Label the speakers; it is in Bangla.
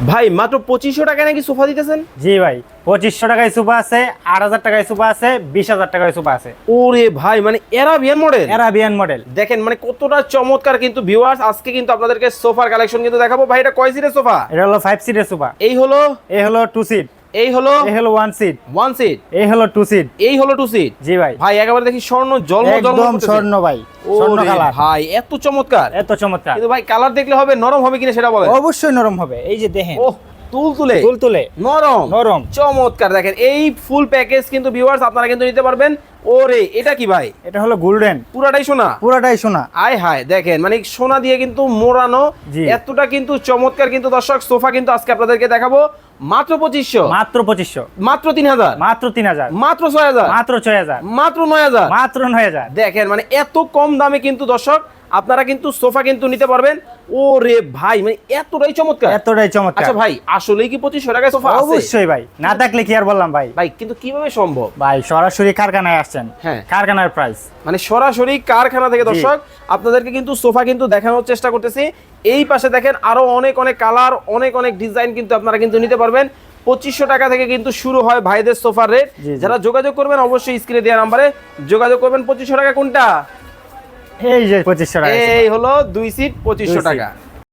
Speaker 1: ভাই মাত্র পঁচিশশো টাকায় নাকি সোফা দিতেছেন?
Speaker 2: জি ভাই পঁচিশশো টাকায় সোফা আছে আট হাজার টাকায় সোফা আছে বিশ হাজার টাকায় সোফা আছে।
Speaker 1: ওরে ভাই মানে এরাবিয়ান মডেল
Speaker 2: এরাবিয়ান মডেল
Speaker 1: দেখেন মানে কতটা চমৎকার কিন্তু ভিউয়ার্স আজকে কিন্তু আপনাদেরকে সোফার কালেকশন কিন্তু দেখাবো। ভাই এটা কয় সিটের সোফা?
Speaker 2: এটা হলো ফাইভ সিটের সোফা।
Speaker 1: এই হলো?
Speaker 2: এই হলো টু সিট
Speaker 1: এই হলো
Speaker 2: এই হলো ওয়ান সিট
Speaker 1: ওয়ান সিট
Speaker 2: এই হলো টু সিট
Speaker 1: এই হলো টু সিট
Speaker 2: জি ভাই।
Speaker 1: ভাই একেবারে দেখি স্বর্ণ জন্ম
Speaker 2: একদম স্বর্ণ ভাই স্বর্ণ কালার
Speaker 1: ভাই এত চমৎকার।
Speaker 2: এত চমৎকার।
Speaker 1: কিন্তু ভাই কালার দেখলে হবে নরম হবে কিনা সেটা বলেন।
Speaker 2: অবশ্যই নরম হবে। এই যে দেখেন
Speaker 1: ও তুল তুলে
Speaker 2: তুল তুলে
Speaker 1: নরম
Speaker 2: নরম।
Speaker 1: চমৎকার। দেখেন এই ফুল প্যাকেজ কিন্তু ভিউয়ার্স আপনারা কিন্তু নিতে পারবেন। ওরে এটা কি ভাই?
Speaker 2: এটা হলো গোল্ডেন
Speaker 1: পুরাটাই সোনা?
Speaker 2: পুরাটাই সোনা।
Speaker 1: আয় হায় দেখেন মানে সোনা দিয়ে কিন্তু মোড়ানো। এতটা কিন্তু চমৎকার কিন্তু দর্শক সোফা কিন্তু আজকে আপনাদেরকে দেখাবো। মাত্র পঁচিশশো।
Speaker 2: মাত্র পঁচিশশো।
Speaker 1: মাত্র তিন হাজার
Speaker 2: মাত্র তিন হাজার
Speaker 1: মাত্র ছয় হাজার
Speaker 2: মাত্র ছয় হাজার
Speaker 1: মাত্র নয় হাজার
Speaker 2: মাত্র নয় হাজার
Speaker 1: দেখেন মানে এত কম দামে কিন্তু দর্শক আপনারা কিন্তু সোফা কিন্তু নিতে পারবেন। ও রে ভাই মানে এতটাই চমৎকার।
Speaker 2: এতটাই চমৎকার।
Speaker 1: আচ্ছা ভাই আসলেই কি পঁচিশশো টাকায় সোফা আছে?
Speaker 2: অবশ্যই ভাই না থাকলে কি আর বললাম ভাই?
Speaker 1: ভাই কিন্তু কীভাবে সম্ভব?
Speaker 2: ভাই সরাসরি কারখানায় আসছেন।
Speaker 1: হ্যাঁ।
Speaker 2: কারখানার প্রাইস
Speaker 1: মানে সরাসরি কারখানা থেকে দর্শক আপনাদেরকে কিন্তু সোফা কিন্তু দেখানোর চেষ্টা করতেছি। এই পাশে দেখেন আরও অনেক অনেক কালার অনেক অনেক ডিজাইন কিন্তু আপনারা কিন্তু নিতে পারবেন। পঁচিশশো টাকা থেকে কিন্তু শুরু হয় ভাইদের সোফার রেট। যারা যোগাযোগ করবেন অবশ্যই স্ক্রিনে দেওয়া নাম্বারে যোগাযোগ করবেন পঁচিশশো টাকা কোনটা?
Speaker 2: এই যে পঁচিশশো টাকা
Speaker 1: এই হলো দুই সিট পঁচিশশো। টাকা